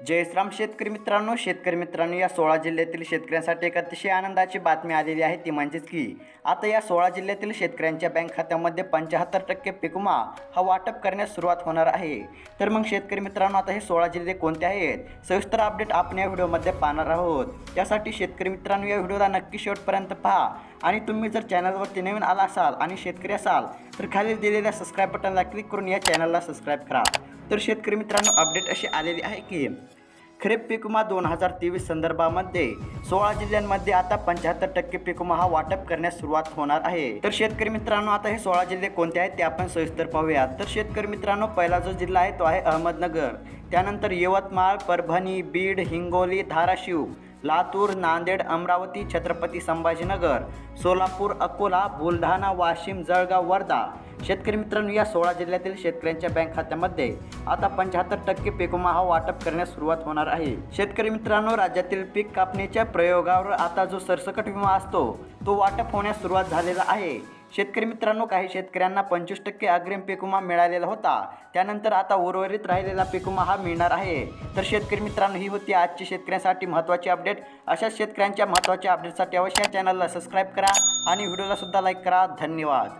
जयश्राम शेतकरी मित्रांनो शेतकरी मित्रांनो या सोळा जिल्ह्यातील शेतकऱ्यांसाठी एक अतिशय आनंदाची बातमी आलेली आहे ती म्हणजेच की आता या सोळा जिल्ह्यातील शेतकऱ्यांच्या बँक खात्यामध्ये पंच्याहत्तर टक्के पिकुमा हा वाटप करण्यास सुरुवात होणार आहे. तर मग शेतकरी मित्रांनो आता हे सोळा जिल्हे कोणते आहेत? सविस्तर अपडेट आपण या व्हिडिओमध्ये पाहणार आहोत. त्यासाठी शेतकरी मित्रांनो या व्हिडिओला नक्की शेवटपर्यंत पहा. आणि तुम्ही जर चॅनलवरती नवीन आला असाल आणि शेतकरी असाल तर खाली दिलेल्या सबस्क्राईब बटनला क्लिक करून या चॅनलला सबस्क्राईब करा. तर शेतकरी मित्रांनो अपडेट अशी आलेली आहे की खरीप पीक विमा दोन हजार तेवीस संदर्भामध्ये सोळा जिल्ह्यांमध्ये आता पंच्याहत्तर टक्के पीक विमा हा वाटप करण्यास सुरुवात होणार आहे. तर शेतकरी मित्रांनो आता हे सोळा जिल्हे कोणते आहेत ते आपण सविस्तर पाहूयात. तर शेतकरी मित्रांनो पहिला जो जिल्हा आहे तो आहे अहमदनगर. त्यानंतर यवतमाळ परभणी बीड हिंगोली धाराशिव. लातूर नांदेड अमरावती छत्रपती संभाजीनगर सोलापूर अकोला बुलढाणा वाशिम जळगाव वर्धा. शेतकरी मित्रांनो या सोळा जिल्ह्यातील शेतकऱ्यांच्या बँक खात्यामध्ये आता पंच्याहत्तर टक्के पीक हा वाटप करण्यास सुरुवात होणार आहे. शेतकरी मित्रांनो राज्यातील पीक कापणीच्या प्रयोगावर आता जो सरसकट विमा असतो तो वाटप होण्यास सुरुवात झालेला आहे. शेतकरी मित्रांनो काही शेतकऱ्यांना पंचवीस टक्के अग्रिम पिकुमा मिळालेला होता. त्यानंतर आता उर्वरित राहिलेला पिकुमा हा मिळणार आहे. तर शेतकरी मित्रांनो ही होती आजची शेतकऱ्यांसाठी महत्त्वाची अपडेट. अशाच शेतकऱ्यांच्या महत्त्वाच्या अपडेटसाठी अवश्य चॅनलला सबस्क्राईब करा आणि व्हिडिओला सुद्धा लाईक करा. धन्यवाद.